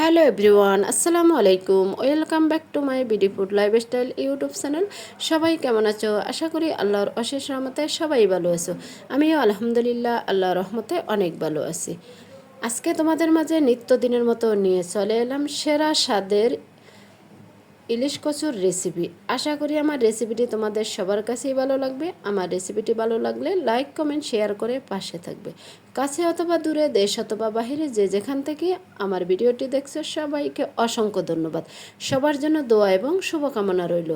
Hello everyone, আসসালামু আলাইকুম। Welcome back to my BD food lifestyle YouTube channel. সবাই কেমন আছো? আশা করি আল্লাহর অশেষ রহমতে সবাই ভালো আছো। আমিও আলহামদুলিল্লাহ আল্লাহর রহমতে অনেক ভালো আছি। আজকে তোমাদের মাঝে নিত্যদিনের মতো নিয়ে চলে এলাম সেরা স্বাদের ইলিশ কচুর রেসিপি আশা করি আমার রেসিপিটি তোমাদের সবার কাছেই ভালো লাগবে। আমার রেসিপিটি ভালো লাগলে লাইক কমেন্ট শেয়ার করে পাশে থাকবে। কাছে অথবা দূরে, দেশ অথবা বাহিরে, যে যেখান থেকে আমার ভিডিওটি দেখছ, সবাইকে অসংখ্য ধন্যবাদ। সবার জন্য দোয়া এবং শুভকামনা রইল।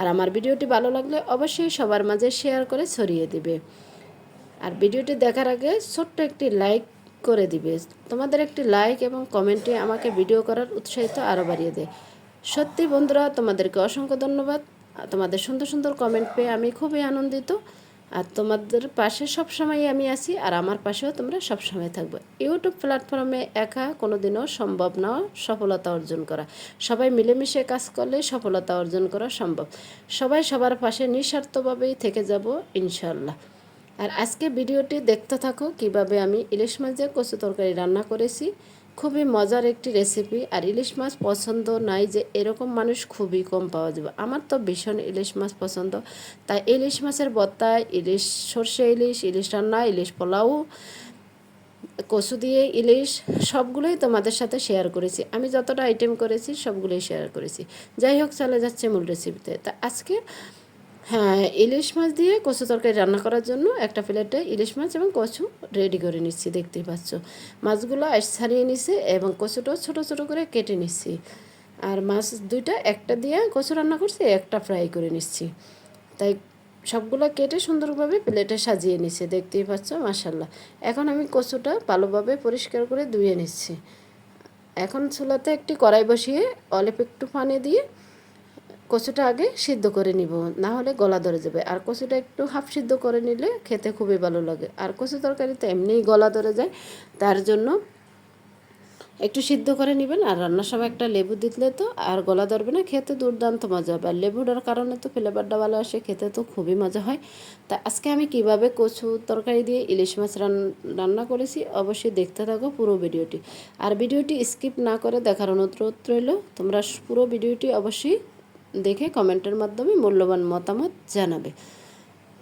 আর আমার ভিডিওটি ভালো লাগলে অবশ্যই সবার মাঝে শেয়ার করে ছড়িয়ে দিবে। আর ভিডিওটি দেখার আগে ছোট্ট একটি লাইক করে দিবে। তোমাদের একটি লাইক এবং কমেন্টে আমাকে ভিডিও করার উৎসাহিত আরও বাড়িয়ে দেয়। সত্যি বন্ধুরা, তোমাদেরকে অসংখ্য ধন্যবাদ। তোমাদের সুন্দর সুন্দর কমেন্ট পেয়ে আমি খুবই আনন্দিত। আর তোমাদের পাশে সবসময় আমি আছি, আর আমার পাশেও তোমরা সবসময় থাকবে। ইউটিউব প্ল্যাটফর্মে একা কোনো দিনও সম্ভব না সফলতা অর্জন করা। সবাই মিলেমিশে কাজ করলে সফলতা অর্জন করা সম্ভব। সবাই সবার পাশে নিঃস্বার্থভাবেই থেকে যাব ইনশাল্লাহ আর আজকে ভিডিওটি দেখতে থাকো কীভাবে আমি ইলিশ মাছের কচু তরকারি রান্না করেছি। খুবই মজার একটি রেসিপি আর ইলিশ মাছ পছন্দ নাই যে এরকম মানুষ খুবই কম পাওয়া যাবে। আমার তো ভীষণ ইলিশ মাছ পছন্দ। তাই ইলিশ মাছের বত্তা, ইলিশ সর্ষে ইলিশ ইলিশ রান্না, ইলিশ পোলাও, কচু দিয়ে ইলিশ, সবগুলোই তোমাদের সাথে শেয়ার করেছি। আমি যতটা আইটেম করেছি, সবগুলোই শেয়ার করেছি। যাই হোক, চলে যাচ্ছে মূল রেসিপিতে তা আজকে হ্যাঁ ইলিশ মাছ দিয়ে কচু তরকারি রান্না করার জন্য একটা প্লেটে ইলিশ মাছ এবং কচু রেডি করে নিচ্ছি, দেখতেই পাচ্ছ। মাছগুলো ছাড়িয়ে নিছি এবং কচুটাও ছোটো ছোটো করে কেটে নিচ্ছি। আর মাছ দুইটা, একটা দিয়ে কচু রান্না করছি, একটা ফ্রাই করে নিচ্ছি। তাই সবগুলো কেটে সুন্দরভাবে প্লেটে সাজিয়ে নিচ্ছি, দেখতেই পাচ্ছ মাসাল্লাহ এখন আমি কচুটা ভালোভাবে পরিষ্কার করে ধুয়ে নিচ্ছি। এখন চুলাতে একটি কড়াই বসিয়ে অল্প একটু পানি দিয়ে কচুটা আগে সিদ্ধ করে নিব, না হলে গলা ধরে যাবে। আর কচুটা একটু হাফ সিদ্ধ করে নিলে খেতে খুবই ভালো লাগে। আর কচু তরকারিতে এমনিই গলা ধরে যায়, তার জন্য একটু সিদ্ধ করে নেবেন। আর রান্নার সময় একটা লেবু দিলে তো আর গলা ধরবে না, খেতে দুর্দান্ত মজা হবে। আর লেবুটার কারণে তো ফ্লেভারটা ভালো আসে, খেতে তো খুবই মজা হয়। তা আজকে আমি কীভাবে কচু তরকারি দিয়ে ইলিশ মাছ রান্না করেছি অবশ্যই দেখতে থাকো পুরো ভিডিওটি। আর ভিডিওটি স্কিপ না করে দেখার অনুরোধ রইল, তোমরা পুরো ভিডিওটি অবশ্যই দেখে কমেন্টের মাধ্যমে মূল্যবান মতামত জানাবে।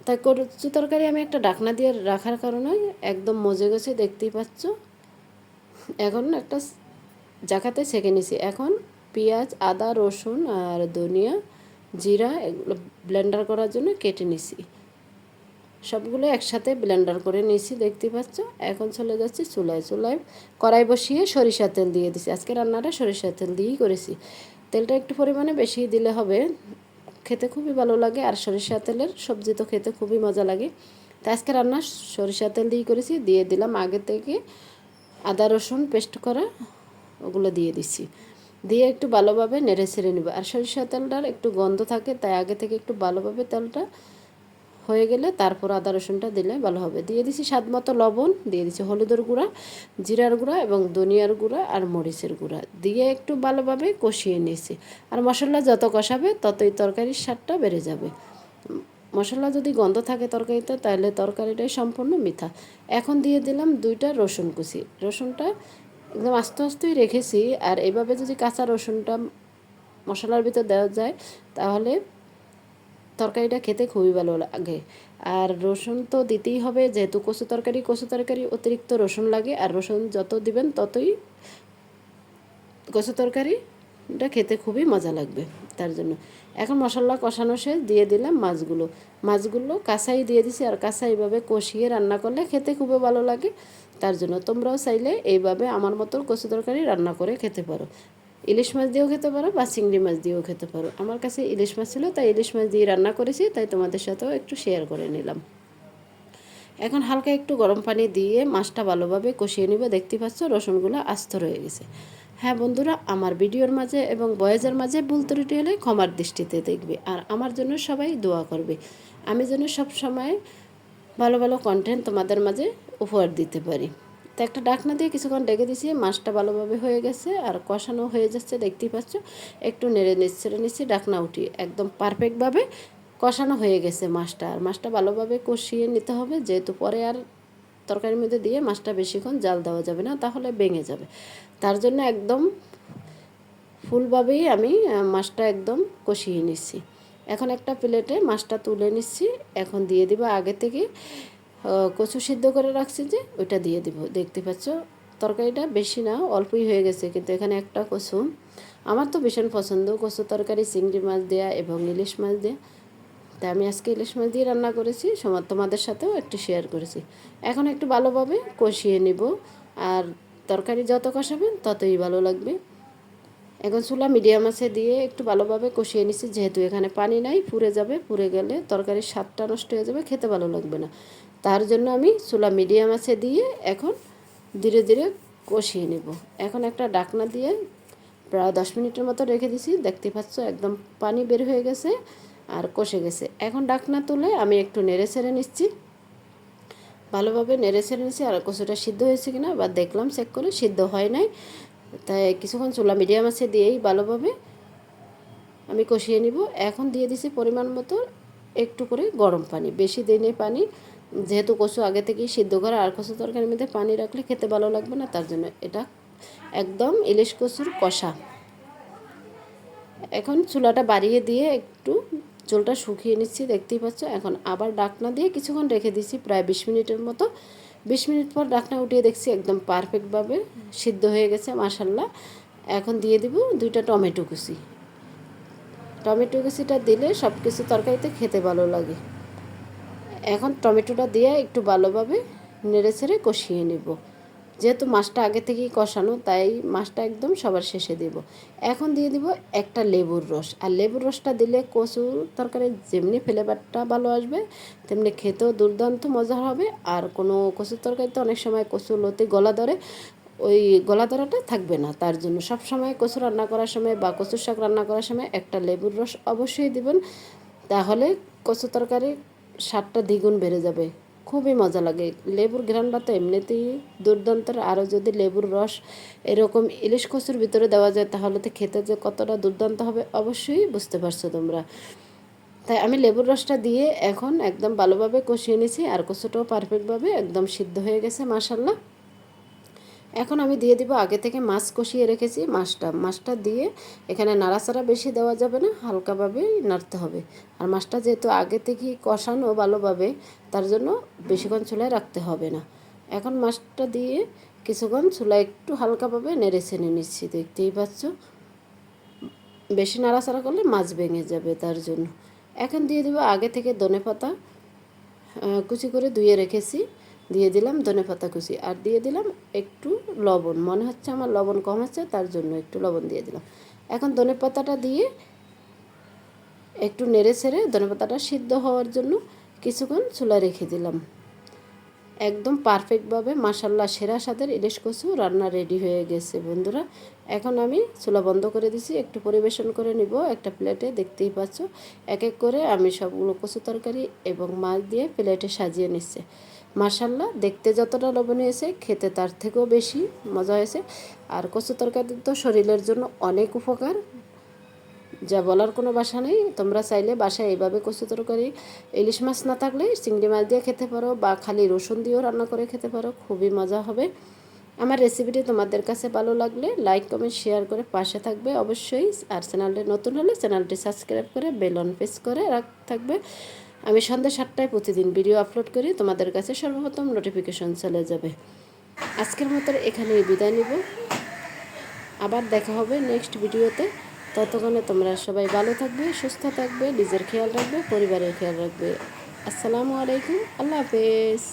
তাই কচু তরকারি আমি একটা ডাকনা দিয়ে রাখার কারণে একদম মজে গেছে, দেখতেই পাচ্ছ। এখন একটা জাকাতে ছেঁকে নিছি। এখন পেঁয়াজ, আদা, রসুন আর ধনিয়া, জিরা এগুলো ব্লেন্ডার করার জন্য কেটে নিছি। সবগুলো একসাথে ব্লেন্ডার করে নিয়েছি দেখতে পাচ্ছ। এখন চলে যাচ্ছে চুলায়। চুলায় কড়াই বসিয়ে সরিষার তেল দিয়ে দিছি। আজকে রান্নাটা সরিষার তেল দিয়েই করেছি। তেলটা একটু পরিমাণে বেশি দিলে হবে। খেতে খুবই ভালো লাগে আর সরিষা তেলের সবজি তো খেতে খুবই মজা লাগে। তাই আজকে রান্না সরিষা তেল দিয়ে করেছি, দিয়ে দিলাম আগে থেকে আদা, রসুন পেস্ট করা, ওগুলো দিয়ে দিছি দিয়ে একটু ভালোভাবে নেড়ে ছেড়ে নেব। আর সরিষা তেলটার একটু গন্ধ থাকে, তাই আগে থেকে একটু ভালোভাবে তেলটা হয়ে গেলে তারপর আদা রসুনটা দিলে ভালো হবে। দিয়ে দিছি স্বাদ মতো লবণ, দিয়ে দিছি হলুদের গুঁড়া, জিরার গুঁড়া এবং ধনিয়ার গুঁড়া আর মরিচের গুঁড়া। দিয়ে একটু ভালোভাবে কষিয়ে নিয়েছি। আর মশলা যত কষাবে ততই তরকারির স্বাদটা বেড়ে যাবে। মশলা যদি গন্ধ থাকে তরকারিতে তাহলে তরকারিটাই সম্পূর্ণ মিঠা। এখন দিয়ে দিলাম দুইটা রসুন কুচি। রসুনটা একদম আস্তে আস্তেই রেখেছি। আর এভাবে যদি কাঁচা রসুনটা মশলার ভিতর দেওয়া যায় তাহলে তরকারিটা খেতে খুবই ভালো লাগে। আর রসুন তো দিতেই হবে, যেহেতু কচু তরকারি কচু তরকারি অতিরিক্ত রসুন লাগে, আর রসুন যত দিবেন ততই কচু তরকারিটা খেতে খুবই মজা লাগবে তার জন্য। এখন মশলা কষানো শেষ, দিয়ে দিলাম মাছগুলো। মাছগুলো কাঁচাই দিয়ে দিছি, আর কাঁচা এইভাবে কষিয়ে রান্না করলে খেতে খুবই ভালো লাগে তার জন্য। তোমরাও চাইলে এইভাবে আমার মতো কচু তরকারি রান্না করে খেতে পারো। ইলিশ মাছ দিয়েও খেতে পারো বা চিংড়ি মাছ দিয়েও খেতে পারো। আমার কাছে ইলিশ মাছ ছিল, তাই ইলিশ মাছ দিয়ে রান্না করেছি, তাই তোমাদের সাথেও একটু শেয়ার করে নিলাম। এখন হালকা একটু গরম পানি দিয়ে মাছটা ভালোভাবে কষিয়ে নিবে। দেখতে পাচ্ছ রসুনগুলো আস্ত রয়ে গেছে। হ্যাঁ বন্ধুরা, আমার ভিডিওর মাঝে এবং বয়েজের মাঝে ভুল ত্রুটি হলে ক্ষমার দৃষ্টিতে দেখবে আর আমার জন্য সবাই দোয়া করবে। আমি যেন সব সময় ভালো ভালো কন্টেন্ট তোমাদের মাঝে উপহার দিতে পারি। তো একটা ডাকনা দিয়ে কিছুক্ষণ ডেকে দিছি, মাছটা ভালোভাবে হয়ে গেছে আর কষানো হয়ে যাচ্ছে, দেখতেই পাচ্ছ। একটু নেড়ে নিচ্ছে নিচ্ছি, ডাকনা উঠি। একদম পারফেক্টভাবে কষানো হয়ে গেছে মাছটা। আর মাছটা ভালোভাবে কষিয়ে নিতে হবে, যেহেতু পরে আর তরকারির মধ্যে দিয়ে মাছটা বেশিক্ষণ জাল দেওয়া যাবে না, তাহলে ভেঙে যাবে। তার জন্য একদম ফুলভাবেই আমি মাছটা একদম কষিয়ে নিচ্ছি। এখন একটা প্লেটে মাছটা তুলে নিচ্ছি, এখন দিয়ে দিব আগে থেকে কচু সিদ্ধ করে রাখছি যে ওইটা দিয়ে দিব। দেখতে পাচ্ছ, তরকারিটা বেশি না, অল্পই হয়ে গেছে, কিন্তু এখানে একটা কচু। আমার তো ভীষণ পছন্দ, কচু তরকারি, চিংড়ি মাছ দেয়া এবং ইলিশ মাছ দেয়া। তাই আমি আজকে ইলিশ মাছ দিয়ে রান্না করেছি সময় তোমাদের সাথেও একটু শেয়ার করেছি। এখন একটু ভালোভাবে কষিয়ে নিব, আর তরকারি যত কষাবেন ততই ভালো লাগবে। এখন চুলা মিডিয়াম আছে দিয়ে একটু ভালোভাবে কষিয়ে নিচ্ছি যেহেতু এখানে পানি নাই, পুড়ে যাবে, পুড়ে গেলে তরকারির স্বাদটা নষ্ট হয়ে যাবে, খেতে ভালো লাগবে না। তার জন্য আমি চুলা মিডিয়াম আছে দিয়ে এখন ধীরে ধীরে কষিয়ে নেব। এখন একটা ডাকনা দিয়ে প্রায় দশ মিনিটের মতো রেখে দিছি। দেখতে পাচ্ছ একদম পানি বের হয়ে গেছে আর কষে গেছে। এখন ডাকনা তুলে আমি একটু নেড়ে ছেড়ে নিচ্ছি। ভালোভাবে নেড়ে ছেড়ে নিচ্ছি আর কচুটা সিদ্ধ হয়েছে কিনা বা দেখলাম চেক করে সিদ্ধ হয় নাই। তাই কিছুক্ষণ চুলা মিডিয়াম আছে দিয়েই ভালোভাবে আমি কষিয়ে নিব। এখন দিয়ে দিছি পরিমাণ মতো একটু করে গরম পানি, বেশি দিনে পানি। যেহেতু কচু আগে থেকেই সিদ্ধ করা, আর কচু তরকারির মধ্যে পানি রাখলে খেতে ভালো লাগবে না, তার জন্য এটা একদম ইলিশ কচুর কষা। এখন চুলাটা বাড়িয়ে দিয়ে একটু জলটা শুকিয়ে নিচ্ছি, দেখতেই পাচ্ছ। এখন আবার ডাকনা দিয়ে কিছুক্ষণ রেখে দিচ্ছি, প্রায় বিশ মিনিটের মতো। বিশ মিনিট পর ডাকনা উঠিয়ে দেখছি একদম পারফেক্টভাবে সিদ্ধ হয়ে গেছে মাসাল্লাহ এখন দিয়ে দিব দুইটা টমেটো কুচি। টমেটো কুচিটা দিলে সব কিছু তরকারিতে খেতে ভালো লাগে। এখন টমেটোটা দিয়ে একটু ভালোভাবে নেড়ে ছেড়ে কষিয়ে নেব। যেহেতু মাছটা আগে থেকেই কষানো, তাই মাছটা একদম সবার শেষে দেব। এখন দিয়ে দিব একটা লেবুর রস। আর লেবুর রসটা দিলে কচু তরকারি যেমনি ফ্লেভারটা ভালো আসবে, তেমনি খেতেও দুর্দান্ত মজা হবে। আর কোনো কচুর তরকারিতে অনেক সময় কচুর লতি গলা ধরে, ওই গলা ধরাটা থাকবে না। তার জন্য সব সময় কচু রান্না করার সময় বা কচুর শাক রান্না করার সময় একটা লেবুর রস অবশ্যই দিবেন। তাহলে কচু তরকারি স্বাদটা দ্বিগুণ বেড়ে যাবে। খুবই মজা লাগে। লেবুর ঘ্রানটা তো এমনিতেই দুর্দান্ত আরও যদি লেবুর রস এরকম ইলিশ কচুর ভিতরে দেওয়া যায়, তাহলে তো খেতে যে কতটা দুর্দান্ত হবে অবশ্যই বুঝতে পারছ তোমরা। তাই আমি লেবুর রসটা দিয়ে এখন একদম ভালোভাবে কষিয়ে নিয়েছি, আর কচুটাও পারফেক্টভাবে একদম সিদ্ধ হয়ে গেছে মাসাল্লাহ এখন আমি দিয়ে দিব, আগে থেকে মাছ কষিয়ে রেখেছি মাছটা। মাছটা দিয়ে এখানে নাড়াচাড়া বেশি দেওয়া যাবে না হালকাভাবেই নাড়তে হবে। আর মাছটা যেহেতু আগে থেকেই কষানো ভালোভাবে, তার জন্য বেশিক্ষণ চুলায় রাখতে হবে না। এখন মাছটা দিয়ে কিছুক্ষণ চুলায় একটু হালকাভাবে নেড়ে ছেনে নিচ্ছি, দেখতেই পাচ্ছ। বেশি নাড়াচাড়া করলে মাছ ভেঙে যাবে তার জন্য। এখন দিয়ে দেবো আগে থেকে ধনে পাতা কুচি করে ধুয়ে রেখেছি। দিয়ে দিলাম ধনে পাতা কুচি আর দিয়ে দিলাম একটু লবণ। মনে হচ্ছে আমার লবণ কম আছে, তার জন্য একটু লবণ দিয়ে দিলাম। এখন ধনে পাতাটা দিয়ে একটু নেড়ে ছেড়ে ধনে পাতাটা সিদ্ধ হওয়ার জন্য কিছুক্ষণ চুলা রেখে দিলাম। একদম পারফেক্টভাবে মাসাল্লা সেরা স্বাদের ইলিশ কচু রান্না রেডি হয়ে গেছে বন্ধুরা। এখন আমি চুলা বন্ধ করে দিছি, একটু পরিবেশন করে নিব। একটা প্লেটে দেখতেই পাচ্ছ, এক এক করে আমি সবগুলো কচু তরকারি এবং মাছ দিয়ে প্লেটে সাজিয়ে নিচ্ছে। মাসাল্লাহ দেখতে যতটা লবণীয় হয়েছে খেতে তার থেকেও বেশি মজা হয়েছে। আর কচু তরকারি তো শরীরের জন্য অনেক উপকার। যা বলার কোনো বাসা নেই। তোমরা চাইলে বাসায় এইভাবে কচু তরকারি, ইলিশ মাছ না থাকলে চিংড়ি মাছ দিয়ে খেতে পারো বা খালি রসুন দিয়েও রান্না করে খেতে পারো। খুবই মজা হবে। আমার রেসিপিটি তোমাদের কাছে ভালো লাগলে লাইক কমেন্ট শেয়ার করে পাশে থাকবে অবশ্যই। আর চ্যানেলটি নতুন হলে চ্যানেলটি সাবস্ক্রাইব করে বেল অন প্রেস করে রাখ থাকবে। আমি সন্ধ্যা সাতটায় প্রতিদিন ভিডিও আপলোড করি, তোমাদের কাছে সর্বপ্রথম নোটিফিকেশন চলে যাবে। আজকের মতো এখানেই বিদায় নিব। আবার দেখা হবে নেক্সট ভিডিওতে। ততক্ষণে তোমরা সবাই ভালো থাকবে, সুস্থ থাকবে, নিজের খেয়াল রাখবে, পরিবারের খেয়াল রাখবে। আসসালামু আলাইকুম, আল্লাহ হাফেজ।